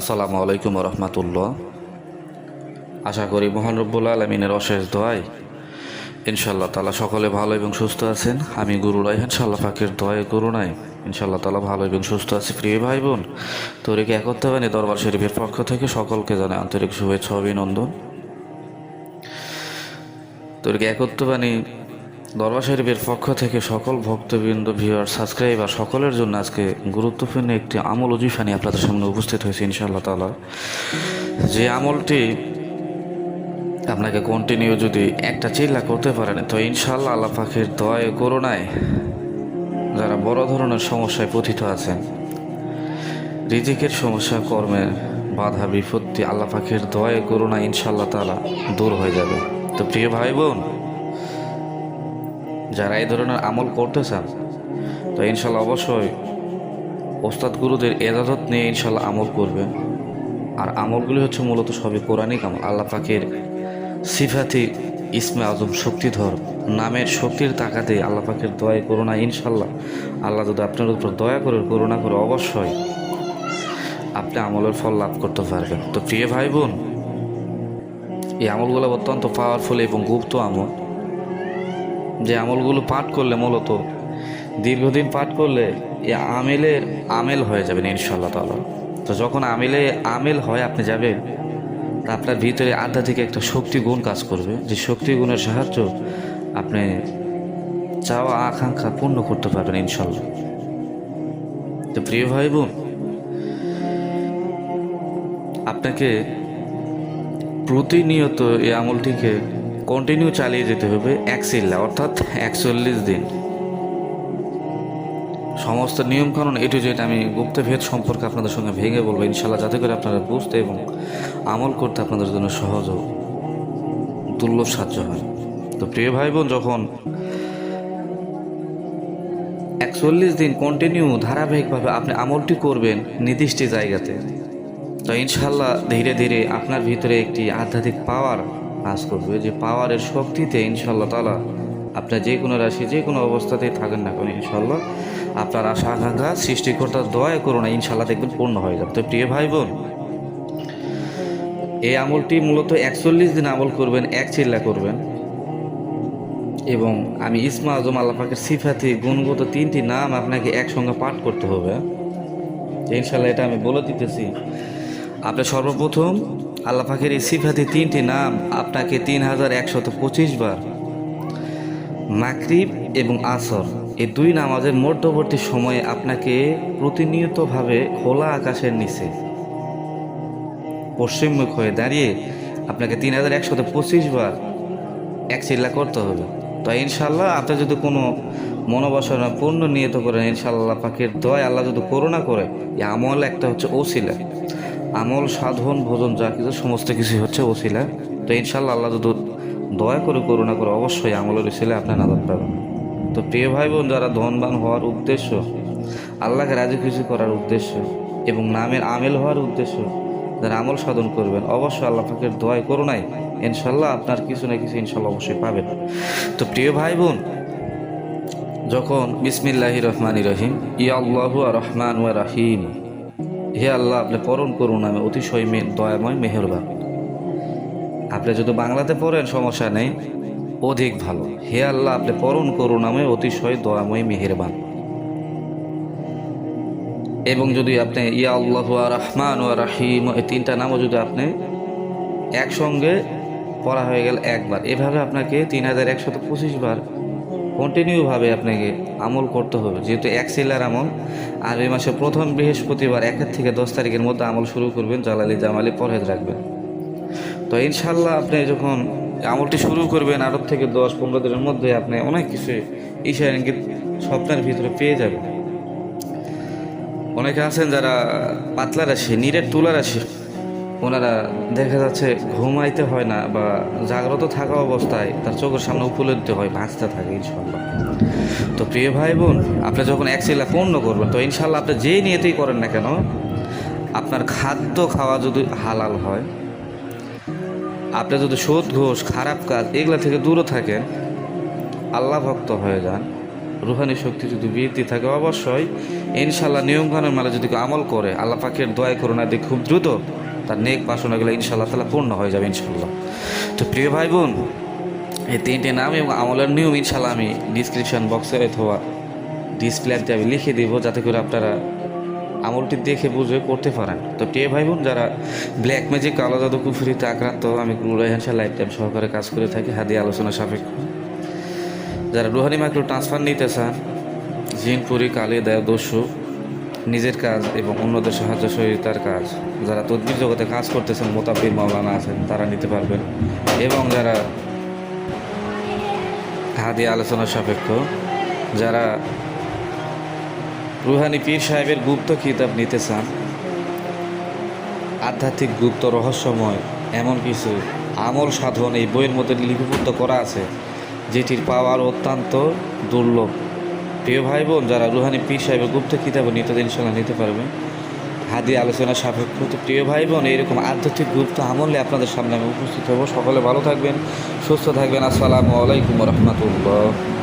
আসসালামু আলাইকুম রহমতুল্লাহ আশা করি মহান রব্বুল আলমিনের অশেষ দোয়াই ইনশাল্লাহ তালা সকলে ভালো এবং সুস্থ আছেন। আমি গুরু রাইহান সাল্লাহ পাকের দোয়াই গুরু নাই। ইনশাল্লাহ তালা ভালো এবং সুস্থ আছি। প্রিয় ভাই বোন তরিকে একত্রবাণী দরবার শরীফের পক্ষ থেকে সকলকে জানে আন্তরিক শুভেচ্ছা, অভিনন্দন। তরিকে একত্রবাণী দরবার শরীফের পক্ষ থেকে সকল ভক্তবৃন্দ ভিউয়ার সাবস্ক্রাইবার সকলের জন্য আজকে গুরুত্বপূর্ণ একটি আমল অজিফা নিয়ে আপনাদের সামনে উপস্থিত হয়েছে ইনশাআল্লাহ তালা যে আমলটি আপনাকে কন্টিনিউ যদি একটা চিল্লা করতে পারেন, তো ইনশাআল্লাহ আল্লাহ পাখির দয় করোনায় যারা বড় ধরনের সমস্যায় পতিত আছেন, রিজিকের সমস্যা, কর্মের বাধা, বিপত্তি, আল্লাহ পাখির দয় করোনা ইনশাআল্লাহ তালা দূর হয়ে যাবে। তো প্রিয় ভাই বোন যারা এই ধরনের আমল করতে চান, তো ইনশাল্লাহ অবশ্যই ওস্তাদ গুরুদের এজাজত নিয়ে ইনশাল্লাহ আমল করবেন। আর আমলগুলি হচ্ছে মূলত সবই পৌরাণিক আমল। আল্লাহ পাকের সিফাতি ইসমে আজম শক্তিধর, নামের শক্তির তাকাতে আল্লাহ পাকের দয়া করোনা ইনশাল্লাহ। আল্লাহ যদি আপনার উপর দয়া করে করুণা করে, অবশ্যই আপনি আমলের ফল লাভ করতে পারবেন। তো প্রিয় ভাই বোন, এই আমলগুলো অত্যন্ত পাওয়ারফুল এবং গুপ্ত আমল। যে আমলগুলো পাঠ করলে মূলত, দীর্ঘদিন পাঠ করলে এ আমেলের আমেল হয়ে যাবেন ইনশাল্লাহ তালা তো যখন আমেলে আমেল হয়, আপনি যাবেন, তা আপনার ভিতরে আধ্যাত্মিক একটা শক্তি গুণ কাজ করবে। যে শক্তি গুণের সাহায্য আপনি চাওয়া, আকাঙ্ক্ষা পূর্ণ করতে পারবেন ইনশাল্লাহ তো প্রিয় ভাই বোন আপনাকে প্রতিনিয়ত এই আমলটিকে কন্টিনিউ চালিয়ে যেতে হবে এক সিল্লা অর্থাৎ একচল্লিশ দিন। সমস্ত নিয়মকানুন এটু যেটা আমি গুপ্তভেদ সম্পর্কে আপনাদের সঙ্গে ভেঙে বলব। ইনশাল্লাহ যাতে করে আপনারা বুঝতে এবং আমল করতে আপনাদের জন্য সহজ ও দুর্লভ সাহায্য হয়। তো প্রিয় ভাই বোন যখন একচল্লিশ দিন কন্টিনিউ ধারাবাহিকভাবে আপনি আমলটি করবেন নির্দিষ্ট জায়গাতে, তো ইনশাল্লাহ ধীরে ধীরে আপনার ভিতরে একটি আধ্যাত্মিক পাওয়ার কাজ করবে যে পাওয়ারের শক্তিতে ইনশাল্লাহ তালা আপনার যে কোনো রাশি, যে কোনো অবস্থাতেই থাকেন না কেন ইনশাল্লাহ। আপনার আশা, আকাঙ্ক্ষা, সৃষ্টিকর্তার দয়া করুন, ইনশাল্লাহ দেখবেন পূর্ণ হয়ে যাবে। তো প্রিয় ভাই বোন, এই আমলটি মূলত একচল্লিশ দিন আমল করবেন, এক চিল্লা করবেন। এবং আমি ইসমা আজম আল্লাপাকের সিফাতি, গুণগত তিনটি নাম আপনাকে একসঙ্গে পাঠ করতে হবে। ইনশাল্লাহ এটা আমি বলে দিতেছি। আপনি সর্বপ্রথম আল্লাহ পাকের এই সিফাতি তিনটি নাম আপনাকে তিন হাজার একশত পঁচিশ বার। মাকরিব এবং আসর, এই দুই নামাজের মধ্যবর্তী সময়ে আপনাকে প্রতিনিয়তভাবে খোলা আকাশের নিচে পশ্চিমমুখ হয়ে দাঁড়িয়ে আপনাকে তিন হাজার একশত পঁচিশ বার এক চিল্লা করতে হবে। তো ইনশাল্লাহ আপনি যদি কোনো মনোবাসনা পূর্ণ নিয়ত করেন ইনশাল্লাহ পাখির দয় আল্লাহ যদি করোনা করে, এই আমল একটা হচ্ছে ওসিলা। আমল, সাধন, ভোজন যা কিছু, সমস্ত কিছু হচ্ছে ওসিলা। তো ইনশাল্লাহ আল্লাহ যদি দয়া করে, করুণা করে, অবশ্যই আমলের ছেলে আপনার নাজাদ পাবেন। তো প্রিয় ভাই বোন যারা ধনবান হওয়ার উদ্দেশ্য, আল্লাহকে রাজি খুশি করার উদ্দেশ্য এবং নামের আমেল হওয়ার উদ্দেশ্য, যারা আমল, সাধন করবেন, অবশ্যই আল্লাহ পাকের দোয়াই করুণাই ইনশাল্লাহ আপনার কিছু না কিছু ইনশাল্লাহ অবশ্যই পাবেন। তো প্রিয় ভাই বোন যখন বিসমিল্লাহি রহমানি রহিম ইয়া আল্লাহ রহমান ওয়া রাহিম হে আল্লাহ, আপনি পরম করুন আমি অতিশয় মে দয়াময় মেহরবান। আপনি যদি বাংলাতে পড়েন, সমস্যা নেই। অধিক ভালো। হে আল্লাহ, আপনি পরম করুন আমি অতিশয় দয়াময় মেহেরবান। এবং যদি আপনি ইয়া আল্লাহ রহমান ও রাহিম, এই তিনটা নামও যদি আপনি একসঙ্গে পড়া হয়ে গেল একবার, এভাবে আপনাকে তিন হাজার একশত পঁচিশ বার কন্টিনিউভাবে আপনাকে আমল করতে হবে। যেহেতু এক সিলার আমল, আর এই মাসে প্রথম বৃহস্পতিবার একের থেকে দশ তারিখের মধ্যে আমল শুরু করবেন, জালালি জামালি পরহেজ রাখবেন। তো ইনশাল্লাহ আপনি যখন আমলটি শুরু করবেন, আরব থেকে দশ পনেরো দিনের মধ্যে আপনি অনেক কিছু ঈশার ইঙ্গিত স্বপ্নের ভিতরে পেয়ে যাবেন। অনেকে আছেন যারা পাতলা রাশি নিরের তুলা রাশি ওনারা দেখা যাচ্ছে ঘুমাইতে হয় না বা জাগ্রত থাকা অবস্থায় তার চোখের সামনে উপলব্ধি হয় ভাসতে থাকে ইনশাল্লাহ তো প্রিয় ভাই বোন আপনি যখন এক শিলা পূর্ণ করবেন, তো ইনশাল্লাহ আপনি যেই নিয়েতেই করেন না কেন, আপনার খাদ্য খাওয়া যদি হালাল হয়, আপনি যদি সুদ ঘোষ, খারাপ কাজ এগুলা থেকে দূরে থাকেন, আল্লাহ ভক্ত হয়ে যান, রুহানি শক্তি যদি বৃদ্ধি থাকে অবশ্যই ইনশাল্লাহ নিয়মকানুন মালে যদি আমল করে, আল্লাহ পাকের দয়া করুণা দিয়ে খুব দ্রুত তার নেক বাসনাগুলো ইনশাল্লাহ তালা পূর্ণ হয়ে যাবে ইনশাল্লাহ তো প্রিয় ভাই বোন এই তিনটে নাম এবং আমলের নিয়ম ইনশাল্লাহ আমি ডিসক্রিপশন বক্সে অথবা ডিসপ্লেতে আমি লিখে দেবো যাতে করে আপনারা আমলটি দেখে বুঝে করতে পারেন। তো প্রিয় ভাই বোন যারা ব্ল্যাক ম্যাজিক কালো জাদু, কুফুরিতে আক্রান্ত, আমি রোহানশা লাইফ টাইম সহকারে কাজ করে থাকি, হাদি আলোচনা সাপেক্ষ। যারা রুহানি মাইক্রো ট্রান্সফার নিতে চান, জিনপুরি কালী দেয়, দস্যু নিজের কাজ এবং অন্যদের সাহায্য সহযোগিতার কাজ। যারা তদ্বির জগতে কাজ করতেছেন মোতাবির মাওলানা আছেন, তারা নিতে পারবেন। এবং যারা হাদি আলোচনা সাপেক্ষ, যারা রুহানি পীর সাহেবের গুপ্ত কিতাব নিতে চান, আধ্যাত্মিক গুপ্ত রহস্যময় এমন কিছু আমল সাধন এই বইয়ের মধ্যে লিপিবদ্ধ করা আছে, যেটির পাওয়ার অত্যন্ত দুর্লভ। প্রিয় ভাই বোন যারা রুহানি পি সাহেবের গুপ্ত কিতাব নিতদিন ইনশাল্লাহ নিতে পারবে। হাদি আলোচনা সাপেক্ষ। তো প্রিয় ভাই বোন এইরকম আধ্যাত্মিক গুপ্ত আমলে আপনাদের সামনে আমি উপস্থিত হব। সকলে ভালো থাকবেন, সুস্থ থাকবেন। আসসালামু আলাইকুম রহমতুল্লাহ।